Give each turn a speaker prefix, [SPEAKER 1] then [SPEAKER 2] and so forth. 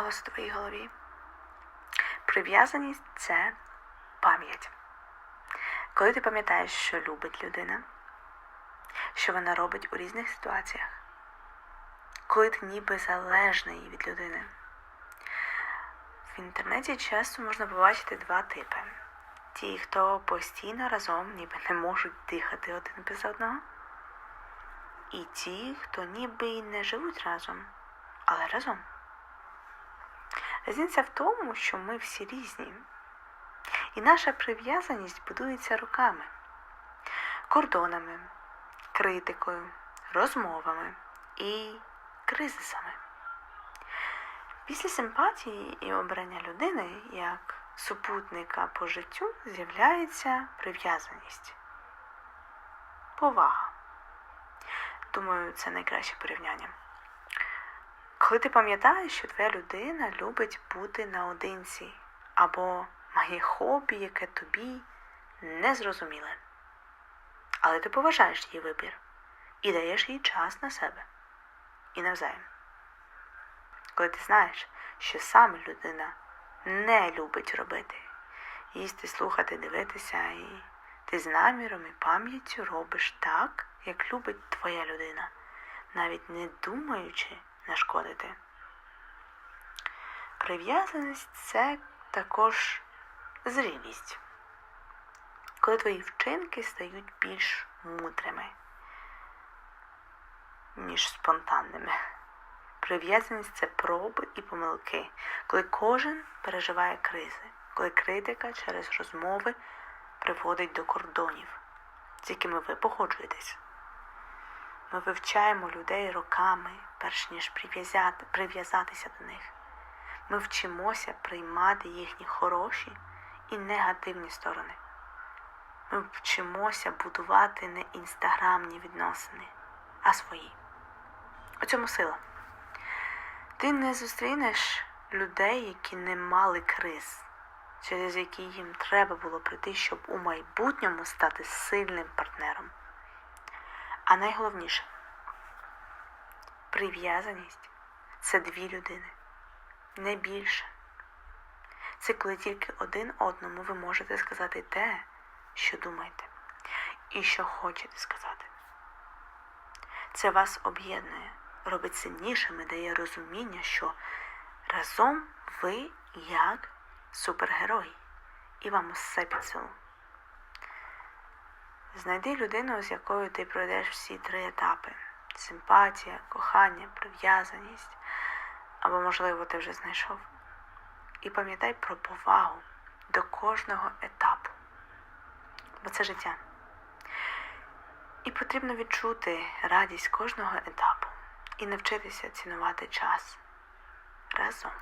[SPEAKER 1] голос у твоїй голові. Прив'язаність це пам'ять. Коли ти пам'ятаєш, що любить людина, що вона робить у різних ситуаціях, коли ти ніби залежний від людини. В інтернеті часто можна побачити два типи: ті, хто постійно разом ніби не можуть дихати один без одного, і ті, хто ніби й не живуть разом, але разом. Різниця в тому, що ми всі різні, і наша прив'язаність будується руками, кордонами, критикою, розмовами і кризисами. Після симпатії і обрання людини як супутника по життю з'являється прив'язаність, повага. Думаю, це найкраще порівняння. Коли ти пам'ятаєш, що твоя людина любить бути наодинці або має хобі, яке тобі незрозуміле. Але ти поважаєш її вибір і даєш їй час на себе і навзаєм. Коли ти знаєш, що саме людина не любить робити, їсти, слухати, дивитися, і ти з наміром і пам'яттю робиш так, як любить твоя людина, навіть не думаючи нашкодити. Прив'язаність це також зрілість, коли твої вчинки стають більш мудрими, ніж спонтанними. Прив'язаність це проби і помилки, коли кожен переживає кризи, коли критика через розмови приводить до кордонів, з якими ви погоджуєтесь. Ми вивчаємо людей роками, перш ніж прив'язати, прив'язатися до них. Ми вчимося приймати їхні хороші і негативні сторони. Ми вчимося будувати не інстаграмні відносини, а свої. У цьому сила. Ти не зустрінеш людей, які не мали криз, через які їм треба було прийти, щоб у майбутньому стати сильним партнером. А найголовніше прив'язаність це дві людини, не більше. Це коли тільки один одному ви можете сказати те, що думаєте, і що хочете сказати. Це вас об'єднує, робить сильнішими, дає розуміння, що разом ви як супергерой, і вам усе під силу. Знайди людину, з якою ти пройдеш всі три етапи: симпатія, кохання, прив'язаність, або, можливо, ти вже знайшов. І пам'ятай про повагу до кожного етапу, бо це життя. І потрібно відчути радість кожного етапу і навчитися цінувати час разом.